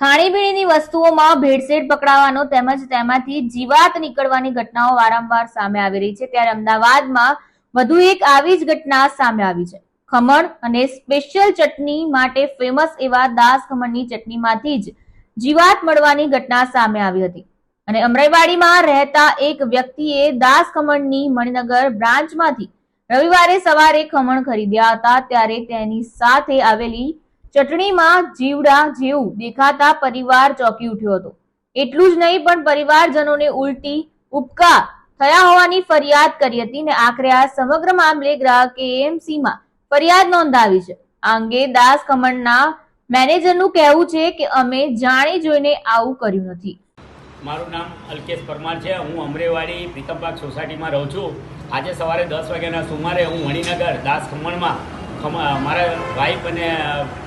ખાણીપીણીની વસ્તુઓમાં ભેળસેળ પકડાવાનો તેમજ તેમાંથી જીવાત નીકળવાની ઘટનાઓ વારંવાર સામે આવી રહી છે. ત્યારે અમદાવાદમાં વધુ એક આવી જ ઘટના સામે આવી છે. ખમણ અને સ્પેશિયલ ચટણી માટે ફેમસ એવા દાસ ખમણની ચટણીમાંથી જ જીવાત મળવાની ઘટના સામે આવી હતી. અને અમરાઈવાડીમાં રહેતા એક વ્યક્તિએ દાસ ખમણની મણિનગર બ્રાન્ચમાંથી રવિવારે સવારે ખમણ ખરીદ્યા હતા. ત્યારે તેની સાથે આવેલી ચટણીમાં જીવડા જેવું દેખાતા પરિવાર ચોંકી ઉઠ્યો હતો. એટલું જ નહીં, પણ પરિવારજનોને ઉલટી ઉપકા થયા હોવાની ફરિયાદ કરી હતી ને આખરે આ સમગ્ર મામલે ગ્રાહકે AMC ફરિયાદ નોંધાવી છે. આ અંગે દાસ ખમણના મેનેજરનું કહેવું છે કે અમે જાણી જોઈને આવું કર્યું નથી. મારું નામ અલ્કેશ પરમાર છે. હું અમરેવાડી પ્રીતમબાગ સોસાયટીમાં રહું છું. આજે સવારે દસ વાગ્યાના સુમારે હું મણિનગર દાસ ખમણમાં ખમ મારા વાઈફ અને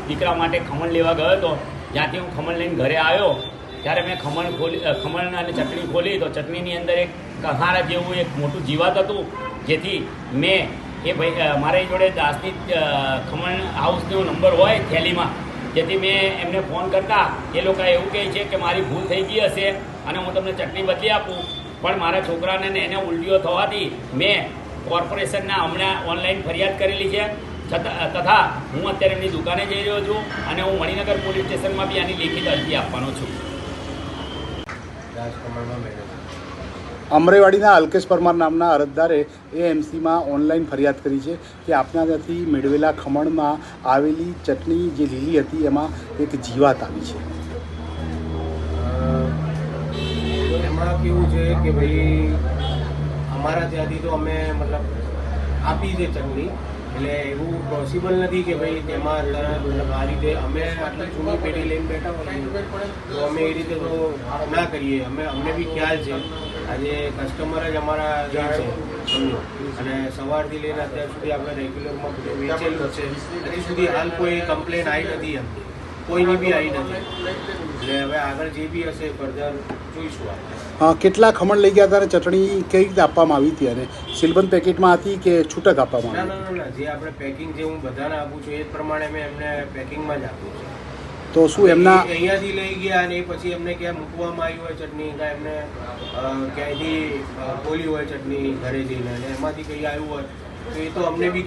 દીકરા માટે ખમણ લેવા ગયો હતો. જ્યાંથી હું ખમણ લઈને ઘરે આવ્યો, ત્યારે મેં ખમણ ખોલી ખમણ અને ચટણી ખોલી. તો ચટણીની અંદર એક કહારા જેવું એક મોટું જીવાત હતું, જેથી મેં એ ભાઈ મારી જોડે દાસની ખમણ હાઉસનો નંબર હોય, થેલીમાં. જેથી મેં એમને ફોન કરતા, એ લોકો એવું કહે છે કે મારી ભૂલ થઈ ગઈ હશે અને હું તમને ચટણી બદલી આપું. પણ મારા છોકરાને એને ઉલટીઓ થવાથી મેં કોર્પોરેશનના હમણાં ઓનલાઈન ફરિયાદ કરેલી છે. તથા હું અત્યારે એમની દુકાને જઈ રહ્યો છું અને હું મણિનગર પોલીસ સ્ટેશનમાં બી આની લેખિત અરજી આપવાનો છું. અમરેવાડીના અલ્કેશ પરમાર નામના અરજદારે એએમસીમાં ઓનલાઈન ફરિયાદ કરી છે કે આપના ત્યાંથી મેળવેલા ખમણમાં આવેલી ચટણી જે લીલી હતી એમાં એક જીવાત આવી છે. એમાં કેવું છે કે ભાઈ અમારા ત્યાંથી તો અમે મતલબ આપી છે ચટણી એટલે એવું પોસિબલ નથી કે ભાઈ તેમાં મતલબ આ રીતે અમે આટલી જૂની પેઢી લઈને બેઠા હોય તો અમે એ રીતે તો ના કરીએ. અમે અમને બી ખ્યાલ છે. આજે કસ્ટમર જ અમારા છે. સમજો. અને સવારથી લઈને અત્યાર સુધી આપણે રેગ્યુલરમાં બધું વેચેલું છે. હજી સુધી હાલ કોઈ કમ્પ્લેન આવી નથી એમ. કોઈની બી આવી નથી. એટલે હવે આગળ જે બી હશે ફર્ધર જોઈશું આપણે. કેટલા ખમણ લઈ ગયા હતા અને ચટણી કઈ રીતે આપવામાં આવી હતી અને સિલબંધ પેકેટમાં હતી કે છૂટક આપવામાં આવી ના જે આપણે પેકિંગ જે હું બધાને આપું છું એ પ્રમાણે મેં એમને પેકિંગમાં જ આપું છું. તો શું એમના અહીંયાથી લઈ ગયા અને એ પછી એમને ક્યાં મૂકવામાં આવી હોય ચટણી કાં એમને ક્યાંયથી ખોલી હોય ચટણી ઘરે જઈને અને એમાંથી કંઈ આવ્યું હોય તો એ તો અમને બી